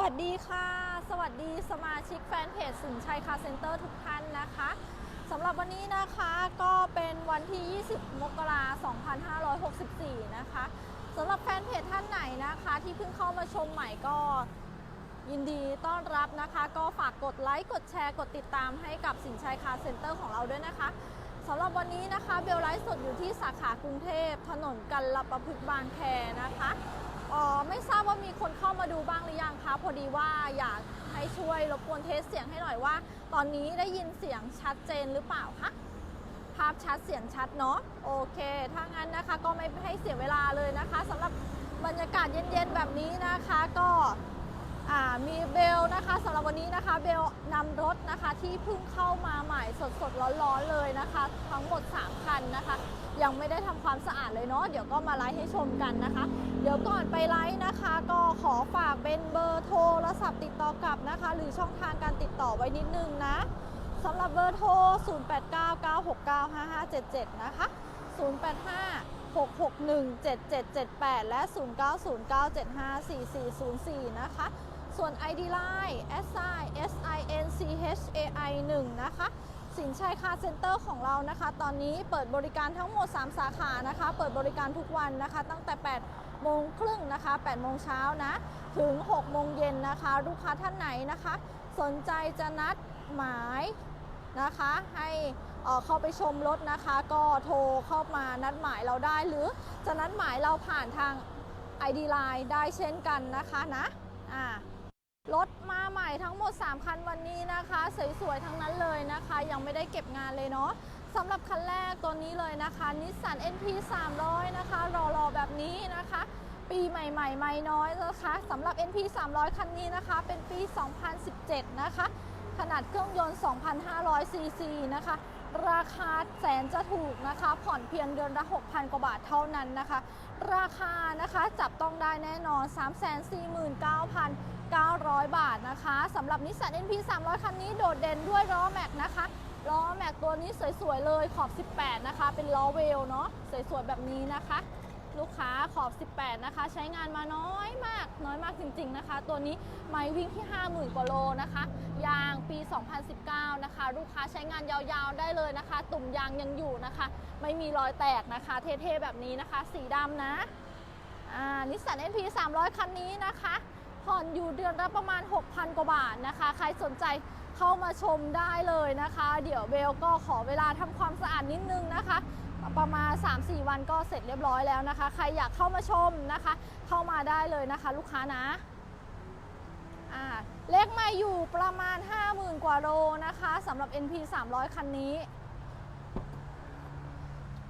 วัสดีค่ะ สวัสดีสมาชิกแฟนเพจสินชัยคาเซ็นเตอร์ทุกท่านนะคะสำหรับวันนี้นะคะก็เป็นวันที่ 20 มกราคม 2564 นะคะสำหรับแฟนเพจท่านไหนนะคะที่เพิ่งเข้ามาชมใหม่ก็ยินดีต้อนรับนะคะ ก็ฝากกดไลค์ กดแชร์ กดติดตามให้กับสินชัยคาเซ็นเตอร์ของเราด้วยนะคะสำหรับวันนี้นะคะเบลไลฟ์สดอยู่ที่สาขากรุงเทพถนนกันลประพฤกษ์บางแคนะคะ อ๋อไม่ทราบว่ามีคนเข้ามาดูบ้างหรือยังคะพอดีว่าอยากให้ช่วยรบกวนเทสเสียงให้หน่อยว่า ตอนนี้ได้ยินเสียงชัดเจนหรือเปล่าคะภาพชัดเสียงชัดเนาะโอเค ถ้างั้นนะคะก็ไม่ให้เสียเวลาเลยนะคะสำหรับบรรยากาศเย็นๆแบบนี้นะคะ ก็ มีเบลนะคะสำหรับวันนี้นะคะเบลนำรถนะคะที่เพิ่งเข้ามาใหม่สดๆร้อนๆเลยนะคะ ทั้งหมด 3 คันนะคะ ยังไม่ได้ทำความสะอาดเลยเนาะเดี๋ยวก็มาไลฟ์ให้ชมกันนะคะ เดี๋ยวก่อนไปไลฟ์นะคะ ก็ขอฝากเป็นเบอร์โทรศัพท์ติดต่อกลับนะคะ หรือช่องทางการติดต่อไว้นิดนึงนะสำหรับเบอร์โทร 0899695577 นะคะ 085-661-7778 และ 0909754404 นะคะ ส่วน ID Line SI SINCHAI 1นะคะ สินชัยคาร์เซ็นเตอร์ของเรานะคะ ตอนนี้เปิดบริการทั้งหมด 3 สาขานะคะ เปิดบริการทุกวันนะคะ ตั้งแต่ 8 โมงครึ่งนะคะ8โมงเช้านะ ถึง 6 โมงเย็นนะคะ ลูกค้าท่านไหนนะคะ สนใจจะนัดหมายนะคะ ให้เเข้าไปชมรถนะคะ ก็โทรเข้ามานัดหมายเราได้หรือจะนัดหมายเราผ่านทาง ID Line ได้เช่นกันนะคะนะ อ่า รถมาใหม่ทั้งหมด 3 คันวันนี้นะคะ สวยๆ ทั้งนั้นเลยนะคะ ยังไม่ได้เก็บงานเลยเนาะสำหรับคันแรกตัวนี้เลยนะคะนิสสัน NP 300 นะคะรอๆ แบบนี้นะคะ ปีใหม่ๆ ไม่น้อยนะคะสำหรับ NP 300 คันนี้นะคะ เป็นปี 2017 นะคะ ขนาดเครื่องยนต์ 2,500 ซีซีนะคะ ราคาแสนจะถูกนะคะ ผ่อนเพียงเดือนละ 6,000 กว่าบาทเท่านั้นนะคะ ราคานะคะจับต้องได้แน่นอน 3,900 บาทนะคะสำหรับนิสสัน NP 300 คันนี้โดดเด่นด้วยล้อแม็กนะคะล้อแม็กตัวนี้สวยๆเลยขอบ 18 นะคะ เป็นล้อเวลเนาะสวยๆแบบนี้นะคะ ลูกค้าขอบ 18 นะคะ ใช้งานมาน้อยมาก น้อยมากจริง ๆนะคะ ตัวนี้ไม่วิ่งที่ 50,000 กว่าโลนะคะ ยางปี 2019 นะคะ ลูกค้าใช้งานยาวๆได้เลยนะคะ ตุ่มยางยังอยู่นะคะ ไม่มีรอยแตกนะคะ เท่ๆแบบนี้นะคะ สีดำนะอ่านิสสัน NP 300 คันนี้นะคะ ผ่อนอยู่เดือนละประมาณ 6,000 กว่าบาทนะคะ ใครสนใจเข้ามาชมได้เลยนะคะ เดี๋ยวเบลก็ขอเวลาทำความสะอาดนิดนึงนะคะ ประมาณ 3-4 วันก็เสร็จเรียบร้อยแล้วนะคะ ใครอยากเข้ามาชมนะคะ เข้ามาได้เลยนะคะ ลูกค้านะอ่าเลขไม่อยู่ประมาณ 50,000 กว่าโลนะคะสำหรับ NP 300 คันนี้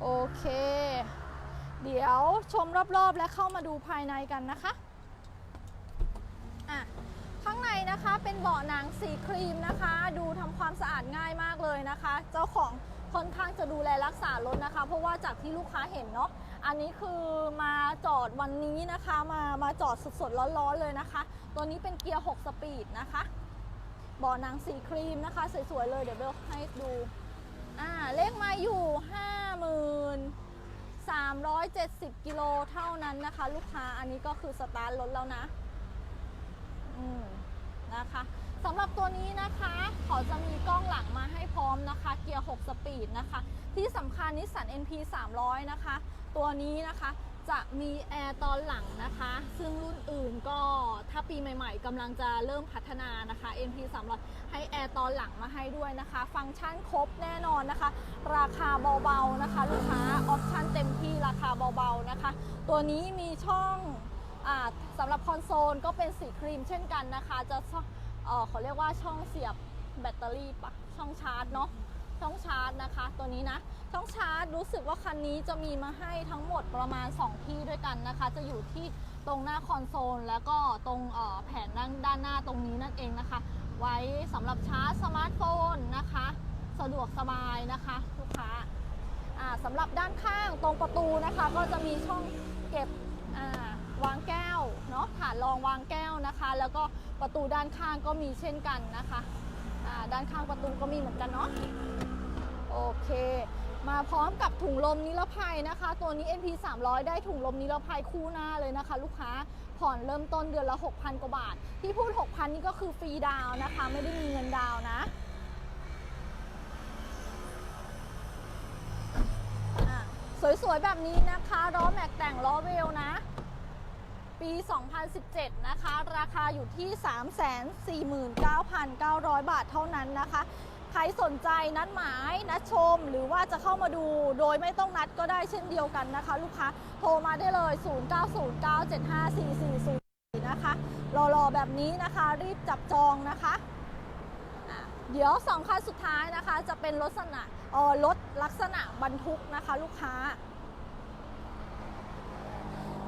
โอเค เดี๋ยวชมรอบๆและเข้ามาดูภายในกันนะคะ นะคะเป็นเบาะหนังสีครีมนะคะ ดูทำความสะอาดง่ายมากเลยนะคะ เจ้าของค่อนข้างจะดูแลรักษารถนะคะ เพราะว่าจากที่ลูกค้าเห็นเนาะอันนี้คือมาจอดวันนี้นะคะมามาจอดสดๆร้อนๆเลยนะคะ ตัวนี้เป็นเกียร์ 6 สปีดนะคะเบาะหนังสีครีมนะคะสวยๆเลยเดี๋ยวเบลให้ดูอ่าเลขมาอยู่50,370 กิโลเท่านั้นนะคะ ลูกค้าอันนี้ก็คือสตาร์ทรถแล้วนะ อืม นะคะสำหรับตัวนี้นะคะเขาจะมีกล้องหลังมาให้พร้อมนะคะ เกียร์ 6 สปีดนะคะ ที่สำคัญนิสสัน NP 300 นะคะ ตัวนี้นะคะจะมีแอร์ตอนหลังนะคะ ซึ่งรุ่นอื่นก็ถ้าปีใหม่ๆกำลังจะเริ่มพัฒนานะคะ NP 300 ให้แอร์ตอนหลังมาให้ด้วยนะคะ ฟังก์ชันครบแน่นอนนะคะ ราคาเบาๆนะคะ ลูกค้าออปชั่นเต็มที่ราคาเบาๆนะคะ ตัวนี้มีช่อง สำหรับคอนโซลก็เป็นสีครีมเช่นกันนะคะ จะอเอ่อเขาเรียกว่าช่องเสียบแบตเตอรี่ปะช่องชาร์จเนาะช่องชาร์จนะคะ ตัวนี้นะช่องชาร์จรู้สึกว่าคันนี้จะมีมาให้ทั้งหมดประมาณ 2 ที่ด้วยกันนะคะ จะอยู่ที่ตรงหน้าคอนโซล แล้วก็ตรงแผนด้านด้านหน้าตรงนี้นั่นเองนะคะ ไว้สำหรับชาร์จสมาร์ทโฟนนะคะ สะดวกสบายนะคะลูกค้าสำหรับด้านข้างตรงประตูนะคะ ก็จะมีช่องเก็บ วางแก้วเนาะฐานรองวางแก้วนะคะ แล้วก็ประตูด้านข้างก็มีเช่นกันนะคะด้านข้างประตูก็มีเหมือนกันเนาะโอเค มาพร้อมกับถุงลมนิรภัยนะคะ ตัวนี้ NP 300 ได้ถุงลมนิรภัยคู่หน้าเลยนะคะ ลูกค้าผ่อนเริ่มต้นเดือนละ 6,000 กว่าบาท ที่พูด 6,000 นี่ก็คือฟรีดาวนะคะ ไม่ได้มีเงินดาวนะอะสวยๆ แบบนี้นะคะล้อแม็กแต่งล้อเวลนะ ปี 2017 นะคะ ราคาอยู่ที่ 349,900 บาทเท่านั้นนะคะ ใครสนใจนัดหมายนัดชมหรือว่าจะเข้ามาดูโดยไม่ต้องนัดก็ได้เช่นเดียวกันนะคะ ลูกค้าโทรมาได้เลย 0909754404 นะคะรอๆแบบนี้นะคะรีบจับจองนะคะเดี๋ยวสองคันสุดท้ายนะคะ จะเป็นรถลักษณะออรถลักษณะบรรทุกนะคะ ลูกค้า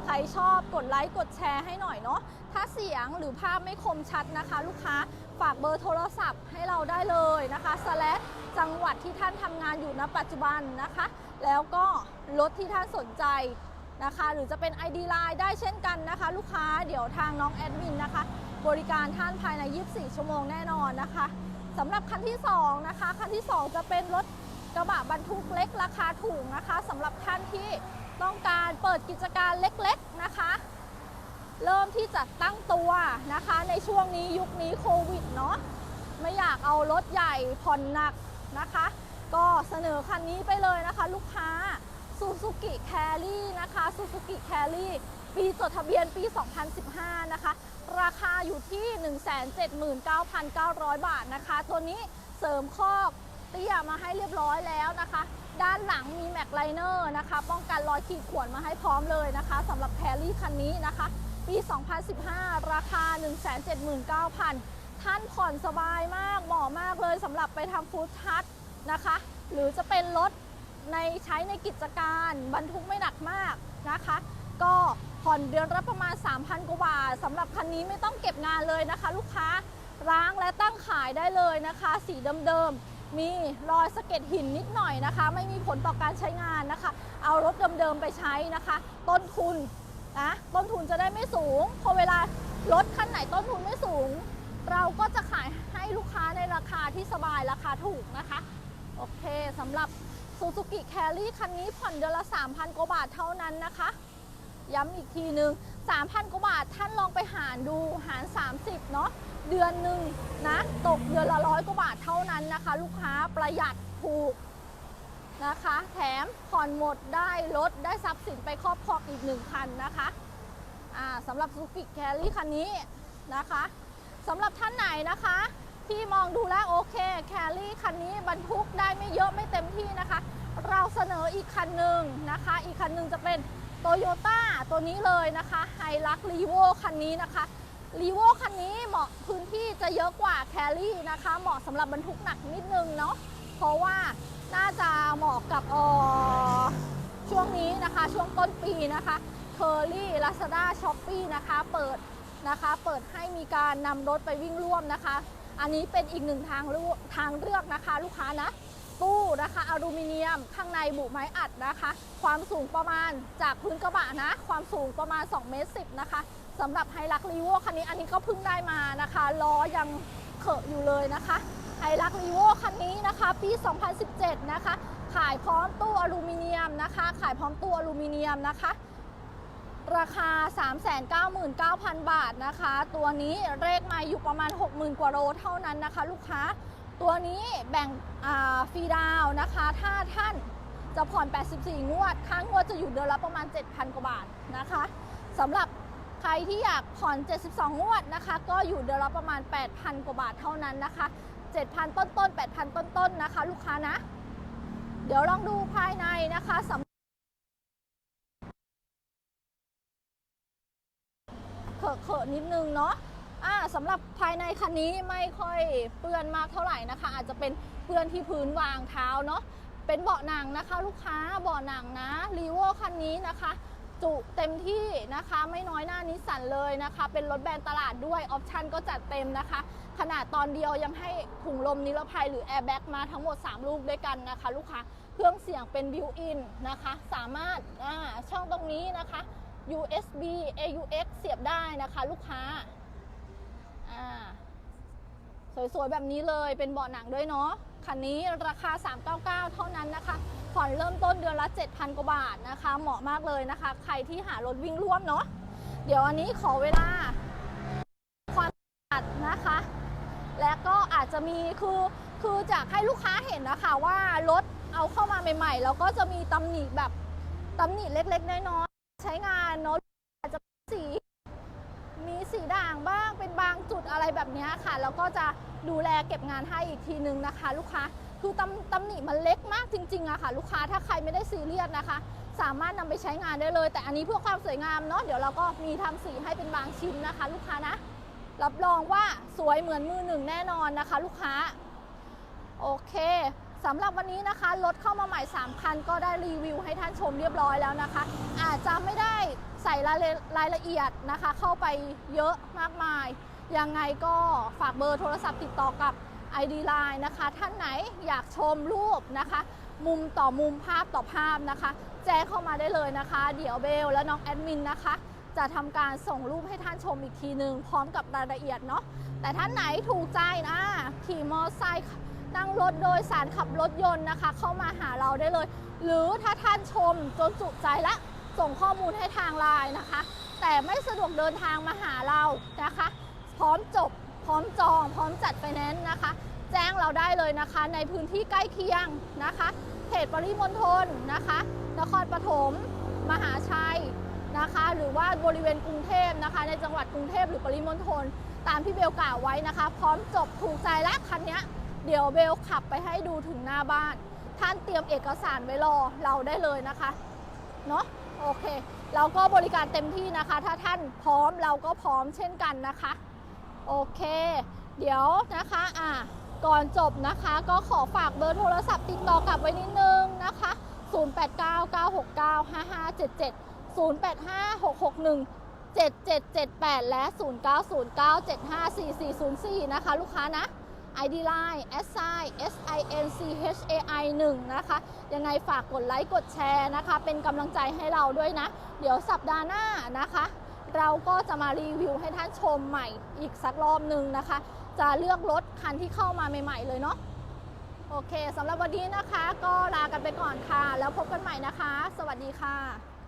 ใครชอบกดไลค์กดแชร์ให้หน่อยเนาะถ้าเสียงหรือภาพไม่คมชัดนะคะ ลูกค้าฝากเบอร์โทรศัพท์ให้เราได้เลยนะคะสแลจังหวัดที่ท่านทำงานอยู่ณปัจจุบันนะคะ แล้วก็รถที่ท่านสนใจนะคะ หรือจะเป็น ID Line ได้เช่นกันนะคะ ลูกค้าเดี๋ยวทางน้องแอดมินนะคะ บริการท่านภายใน 24 ชั่วโมงแน่นอนนะคะสำหรับคันที่ 2 นะคะ คันที่ 2 จะเป็นรถกระบะบรรทุกเล็กราคาถูกนะคะสำหรับท่านที่ ต้องการเปิดกิจการเล็กๆนะคะ เริ่มที่จะตั้งตัวนะคะ ในช่วงนี้ยุคนี้โควิดเนาะไม่อยากเอารถใหญ่ผ่อนหนักนะคะ ก็เสนอคันนี้ไปเลยนะคะ ลูกค้า Suzuki Carry นะคะ Suzuki Carry ปีจดทะเบียนปี 2015 นะคะ ราคาอยู่ที่ 179,900 บาทนะคะ ตัวนี้เสริมคอก เตี้ยมาให้เรียบร้อยแล้วนะคะ ด้านหลังมีแม็กไลเนอร์นะคะ ป้องกันรอยขีดข่วนมาให้พร้อมเลยนะคะสำหรับแครี่คันนี้นะคะ ปี 2015 ราคา 179,000 ท่านผ่อนสบายมากเหมาะมากเลยสำหรับไปทำฟู้ดทัชนะคะ หรือจะเป็นรถในใช้ในกิจการบรรทุกไม่หนักมากนะคะ ก็ผ่อนเดือนละประมาณ 3,000 กว่าบาทสำหรับคันนี้ไม่ต้องเก็บงานเลยนะคะ ลูกค้าล้างและตั้งขายได้เลยนะคะ สีเดิมๆ มีรอยสะเก็ดหินนิดหน่อยนะคะ ไม่มีผลต่อการใช้งานนะคะ เอารถเดิมๆไปใช้นะคะ ต้นทุนนะต้นทุนจะได้ไม่สูง พอเวลารถคันไหนต้นทุนไม่สูง เราก็จะขายให้ลูกค้าในราคาที่สบายราคาถูกนะคะ โอเคสำหรับ Suzuki Carry คันนี้ผ่อนเดือนละ 3,000 กว่าบาทเท่านั้นนะคะ ย้ำอีกทีหนึ่ง3,000 กว่าบาทท่านลองไปหารดูหาร 30 เนาะ เดือนหนึ่งนะตกเดือนละร้อยกว่าบาทเท่านั้นนะคะ ลูกค้าประหยัดถูกนะคะ แถมผ่อนหมดได้รถได้ทรัพย์สินไปครอบครองอีกหนึ่งคันนะคะอ่าสำหรับ Suzuki Carry คันนี้นะคะสำหรับท่านไหนนะคะที่มองดูแล้วโอเคแครี่คันนี้บรรทุกได้ไม่เยอะไม่เต็มที่นะคะ เราเสนออีกคันหนึ่งนะคะ อีกคันหนึ่งจะเป็นโตโยต้าตัวนี้เลยนะคะไฮรักรีโวคันนี้นะคะ รีโวคันนี้เหมาะพื้นที่จะเยอะกว่าแครี่นะคะ เหมาะสำหรับบรรทุกหนักนิดนึงเนาะเพราะว่าน่าจะเหมาะกับออช่วงนี้นะคะ ช่วงต้นปีนะคะเคอรี่ลาซาด้าช้อปปี้นะคะเปิดนะคะ เปิดให้มีการนำรถไปวิ่งร่วมนะคะ อันนี้เป็นอีกหนึ่งทางเลือกทางเลือกนะคะ ลูกค้านะตู้นะคะอลูมิเนียมข้างในบุไม้อัดนะคะ ความสูงประมาณจากพื้นกระบะนะ ความสูงประมาณ2เมตรสินะคะ สำหรับไฮรักรีโวคันนี้อันนี้ก็เพิ่งได้มานะคะล้อยังเขอะอยู่เลยนะคะไฮรักรีโวคันนี้นะคะ ปี 2017 นะคะ ขายพร้อมตู้อลูมิเนียมนะคะ ขายพร้อมตู้อลูมิเนียมนะคะ ราคา 399,000 บาทนะคะ ตัวนี้เลขมาอยู่ประมาณ 60,000 กว่าโลเท่านั้นนะคะ ลูกค้าตัวนี้แบ่งฟรีดาวนะคะ ถ้าท่านจะผ่อน 84 งวดค่างวดจะอยู่เดือนละประมาณ 7,000 กว่าบาทนะคะสำหรับ ใครที่อยากผ่อน 72 งวดนะคะ ก็อยู่เดือนละประมาณ 8,000 กว่าบาทเท่านั้นนะคะ 7,000 ต้นต้นๆ8,000 ต้นต้นๆนะคะ ลูกค้านะ เดี๋ยวลองดูภายในนะคะสำเขอะเขอะนิดนึงเนาะอ่าสำหรับภายในคันนี้ไม่ค่อยเปื้อนมากเท่าไหร่นะคะ อาจจะเป็นเปื้อนที่พื้นวางเท้าเนาะเป็นเบาะหนังนะคะ ลูกค้าเบาะหนังนะรีโวคันนี้นะคะ จุเต็มที่นะคะไม่น้อยหน้านิสสันเลยนะคะ เป็นรถแบรนด์ตลาดด้วยออปชันก็จัดเต็มนะคะ ขนาดตอนเดียวยังให้ถุงลมนิรภัยหรือแอร์แบ็กมาทั้งหมด 3 ลูกด้วยกันนะคะ ลูกค้าเครื่องเสียงเป็นบิวอินนะคะ สามารถาช่องตรงนี้นะคะ USB AUX เสียบได้นะคะ ลูกค้าอ่าสวยๆ แบบนี้เลยเป็นเบาะหนังด้วยเนาะคันนี้ราคา 399 เท่านั้นนะคะ ผ่อนเริ่มต้นเดือนละ 7,000 กว่าบาทนะคะ เหมาะมากเลยนะคะ ใครที่หารถวิ่งร่วมเนาะเดี๋ยวอันนี้ขอเวลา ความตัดนะคะ และก็อาจจะมีคือคือจากให้ลูกค้าเห็นนะคะว่ารถเอาเข้ามาใหม่ๆ แล้วก็จะมีตำหนิแบบตำหนิเล็กๆ น้อยๆ ใช้งานเนาะอาจจะสีมีสีด่างบ้างเป็นบางจุดอะไรแบบนี้ค่ะ แล้วก็จะดูแลเก็บงานให้อีกทีนึงนะคะ ลูกค้า คือตำตำหนิมันเล็กมากจริงๆอะค่ะ ลูกค้าถ้าใครไม่ได้ซีเรียสนะคะ สามารถนำไปใช้งานได้เลย แต่อันนี้เพื่อความสวยงามเนาะเดี๋ยวเราก็มีทำสีให้เป็นบางชิ้นนะคะ ลูกค้านะ รับรองว่าสวยเหมือนมือหนึ่งแน่นอนนะคะ ลูกค้า โอเคสำหรับวันนี้นะคะรถเข้ามาใหม่ 3 คัน ก็ได้รีวิวให้ท่านชมเรียบร้อยแล้วนะคะ อาจจะไม่ได้ใส่รายละรายละเอียดนะคะ เข้าไปเยอะมากมาย ยังไงก็ฝากเบอร์โทรศัพท์ติดต่อกับ ID Line นะคะ ท่านไหนอยากชมรูปนะคะ มุมต่อมุมภาพต่อภาพนะคะ แจ้งเข้ามาได้เลยนะคะ เดี๋ยวเบลและน้องแอดมินนะคะ จะทำการส่งรูปให้ท่านชมอีกทีหนึ่งพร้อมกับรายละเอียดเนาะแต่ท่านไหนถูกใจนะขี่มอไซค์นั่งรถโดยสารขับรถยนต์นะคะ เข้ามาหาเราได้เลย หรือถ้าท่านชมจนจุใจและส่งข้อมูลให้ทางไลน์นะคะ แต่ไม่สะดวกเดินทางมาหาเรานะคะ พร้อมจบ พร้อมจองพร้อมจัดไฟแนนซ์นะคะ แจ้งเราได้เลยนะคะในพื้นที่ใกล้เคียงนะคะเขตปริมณฑลนะคะ นครปฐม มหาชัยนะคะ หรือว่าบริเวณกรุงเทพนะคะ ในจังหวัดกรุงเทพหรือปริมณฑลตามที่เบลกล่าวไว้นะคะ พร้อมจบถูกใจและคันนี้เดี๋ยวเบลขับไปให้ดูถึงหน้าบ้าน ท่านเตรียมเอกสารไว้รอเราได้เลยนะคะเนาะโอเคเราก็บริการเต็มที่นะคะ ถ้าท่านพร้อมเราก็พร้อมเช่นกันนะคะ โอเค เดี๋ยวนะคะอะก่อนจบนะคะก็ขอฝากเบอร์โทรศัพท์ติดต่อกลับไว้นิดนึงนะคะ 0899695577 085661 7778 และ 0909754404 นะคะ ลูกค้านะ ID Line s i s i n c h a i 1นะคะ ยังไงฝากกดไลค์กดแชร์นะคะ เป็นกำลังใจให้เราด้วยนะ เดี๋ยวสัปดาห์หน้านะคะ เราก็จะมารีวิวให้ท่านชมใหม่อีกสักรอบหนึ่งนะคะ จะเลือกรถคันที่เข้ามาใหม่ ๆ เลยเนาะโอเคสำหรับวันนี้นะคะ ก็ลากันไปก่อนค่ะ แล้วพบกันใหม่นะคะ สวัสดีค่ะ